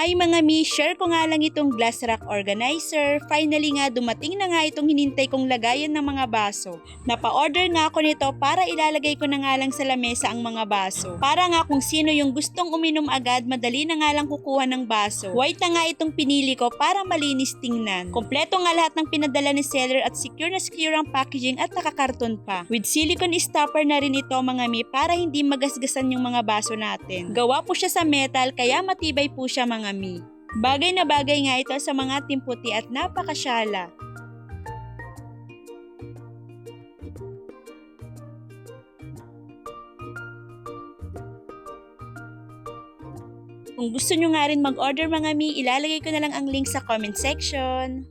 Hi mga mi, share ko nga lang itong glass rack organizer. Finally nga dumating na nga itong hinintay kong lagayan ng mga baso. Napa-order nga ako nito para ilalagay ko na nga lang sa lamesa ang mga baso. Para nga kung sino yung gustong uminom agad, madali na nga lang kukuha ng baso. White na nga itong pinili ko para malinis tingnan. Kompleto nga lahat ng pinadala ni seller at secure na secure ang packaging at nakakarton pa. With silicone stopper na rin ito mga mi para hindi magasgasan yung mga baso natin. Gawa po siya sa metal kaya matibay po siya mga mi. Bagay na bagay nga ito sa mga timputi at napakasyala. Kung gusto nyo nga rin mag-order mga mi, ilalagay ko na lang ang link sa comment section.